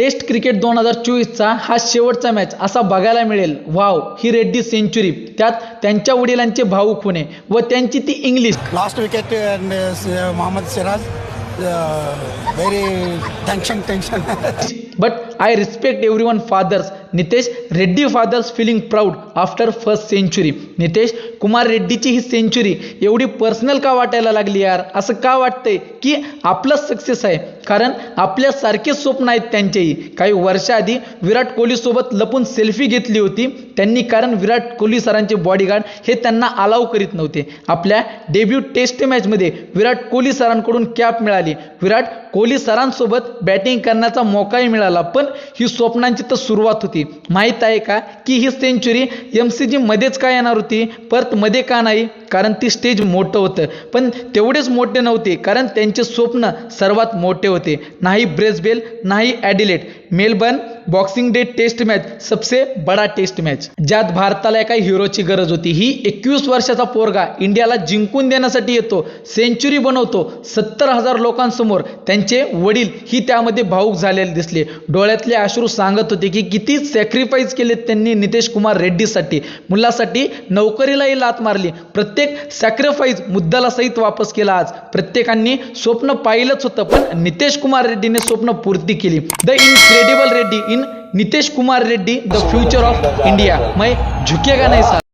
Taste cricket दोन हजार चोवीसचा हा शेवटचा मॅच असा बघायला मिळेल. वाव ही रेड्डी सेंचुरी. त्यात त्यांच्या वडिलांचे भाऊ खुणे व त्यांची ती English. Uh, Mohammad Siraj. Uh, very tension, tension. But I respect every one fathers Nitesh Reddy fathers feeling proud after first century Nitesh Kumar रेड्डीची ही सेंचुरी एवढी पर्सनल का वाटायला लागली यार? असं का वाटतंय की आपलं सक्सेस आहे? कारण आपल्यासारखेच स्वप्न आहेत त्यांचेही. काही वर्षाआधी विराट कोहलीसोबत लपून सेल्फी घेतली होती. त्यांनी कारण विराट कोहली सरांचे बॉडीगार्ड हे त्यांना अलाव करीत नव्हते. आपल्या डेब्यू टेस्ट मॅचमध्ये विराट कोहली सरांकडून कॅप मिळाली. विराट कोहली सरांसोबत बॅटिंग करण्याचा मोकाही मिळाला पण ही स्वप्नांची तर सुरुवात होती. माहीत आहे का की ही सेंचुरी एम सी जीमध्येच का येणार होती? परत मध्ये का नाही? कारण ती स्टेज मोठं होतं. पण तेवढेच मोठे नव्हते कारण त्यांचे स्वप्न सर्वात मोठे होते. नाही ब्रेसबेल नाही Adelaide Melbourne Boxing Day test match सबसे बडा टेस्ट मॅच ज्यात भारताला एका हिरोची गरज होती. ही एकवीस वर्षाचा पोरगा इंडियाला जिंकून देण्यासाठी येतो. सेंचुरी बनवतो. सत्तर हजार लोकांसमोर त्यांचे वडील ही त्यामध्ये भाऊक झालेले दिसले. डोळ्यातले अश्रू सांगत होते की किती सॅक्रिफाईस केले त्यांनी नितेश कुमार रेड्डीसाठी. मुलासाठी नोकरीलाही लात मारली. प्रत्येक सॅक्रिफाईस मुद्दाला सहित वापस केला आज. प्रत्येकांनी स्वप्न पाहिलंच होतं पण नितेश कुमार रेड्डीने स्वप्न पूर्ती केली. The incredible Reddy in Nitesh Kumar Reddy the future of India मै झुकेगा नाही सर